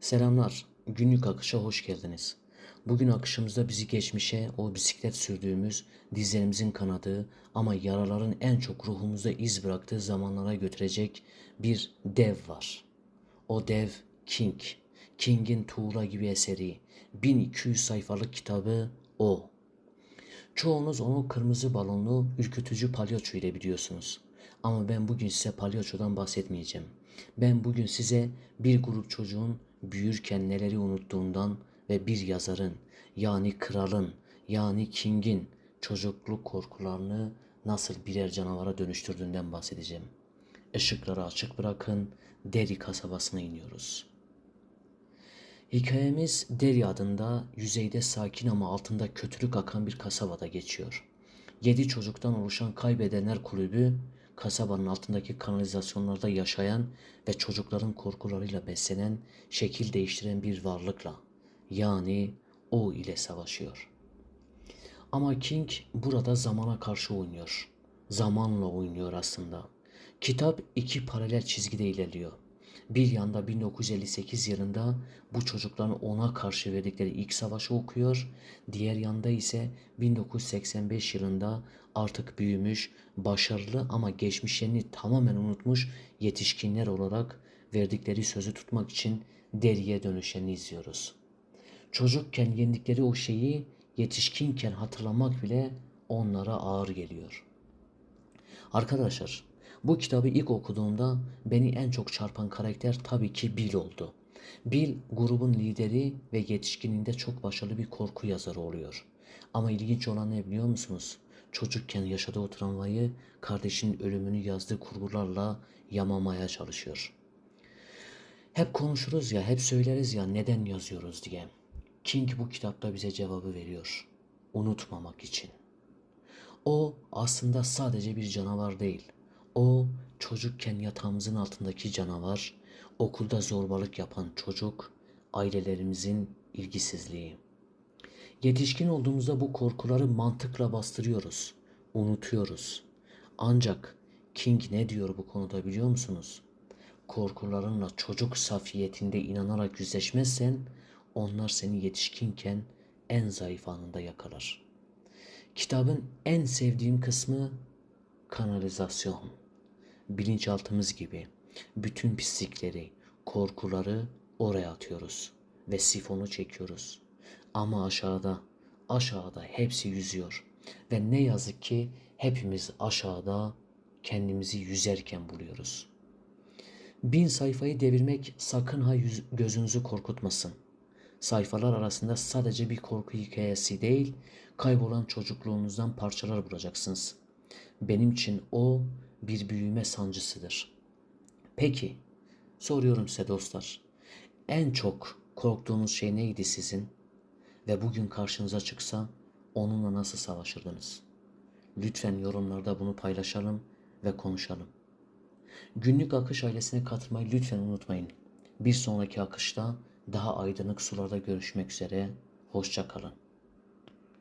Selamlar. Günlük akışa hoş geldiniz. Bugün akışımızda bizi geçmişe, o bisiklet sürdüğümüz, dizlerimizin kanadığı ama yaraların en çok ruhumuzda iz bıraktığı zamanlara götürecek bir dev var. O dev King. King'in Tuğla gibi eseri. 1200 sayfalık kitabı o. Çoğunuz onu kırmızı balonlu ürkütücü palyaço ile biliyorsunuz. Ama ben bugün size palyaçodan bahsetmeyeceğim. Ben bugün size bir grup çocuğun büyürken neleri unuttuğundan ve bir yazarın yani kralın yani King'in çocukluk korkularını nasıl birer canavara dönüştürdüğünden bahsedeceğim. Işıkları açık bırakın, Derry kasabasına iniyoruz. Hikayemiz Derry adında yüzeyde sakin ama altında kötülük akan bir kasabada geçiyor. Yedi çocuktan oluşan kaybedenler kulübü kasabanın altındaki kanalizasyonlarda yaşayan ve çocukların korkularıyla beslenen, şekil değiştiren bir varlıkla yani o ile savaşıyor. Ama King burada zamana karşı oynuyor. Zamanla oynuyor aslında. Kitap iki paralel çizgide ilerliyor. Bir yanda 1958 yılında bu çocukların ona karşı verdikleri ilk savaşı okuyor. Diğer yanda ise 1985 yılında artık büyümüş, başarılı ama geçmişlerini tamamen unutmuş yetişkinler olarak verdikleri sözü tutmak için deriye dönüşeni izliyoruz. Çocukken yendikleri o şeyi yetişkinken hatırlamak bile onlara ağır geliyor. Arkadaşlar bu kitabı ilk okuduğumda beni en çok çarpan karakter tabii ki Bill oldu. Bill grubun lideri ve yetişkinliğinde çok başarılı bir korku yazarı oluyor. Ama ilginç olan ne biliyor musunuz? Çocukken yaşadığı o travmayı kardeşinin ölümünü yazdığı kurgularla yamamaya çalışıyor. Hep konuşuruz ya, hep söyleriz ya neden yazıyoruz diye. King bu kitapta bize cevabı veriyor. Unutmamak için. O aslında sadece bir canavar değil. O çocukken yatağımızın altındaki canavar, okulda zorbalık yapan çocuk, ailelerimizin ilgisizliği. Yetişkin olduğumuzda bu korkuları mantıkla bastırıyoruz, unutuyoruz. Ancak King ne diyor bu konuda biliyor musunuz? Korkularınla çocuk safiyetinde inanarak yüzleşmezsen onlar seni yetişkinken en zayıf anında yakalar. Kitabın en sevdiğim kısmı kanalizasyon. Bilinçaltımız gibi bütün pislikleri, korkuları oraya atıyoruz ve sifonu çekiyoruz. Ama aşağıda, aşağıda hepsi yüzüyor ve ne yazık ki hepimiz aşağıda kendimizi yüzerken buluyoruz. Bin sayfayı devirmek sakın ha yüz, gözünüzü korkutmasın. Sayfalar arasında sadece bir korku hikayesi değil, kaybolan çocukluğunuzdan parçalar bulacaksınız. Benim için o bir büyüme sancısıdır. Peki, soruyorum size dostlar. En çok korktuğunuz şey neydi sizin? Ve bugün karşınıza çıksa onunla nasıl savaşırdınız? Lütfen yorumlarda bunu paylaşalım ve konuşalım. Günlük akış ailesine katılmayı lütfen unutmayın. Bir sonraki akışta daha aydınlık sularda görüşmek üzere. Hoşça kalın.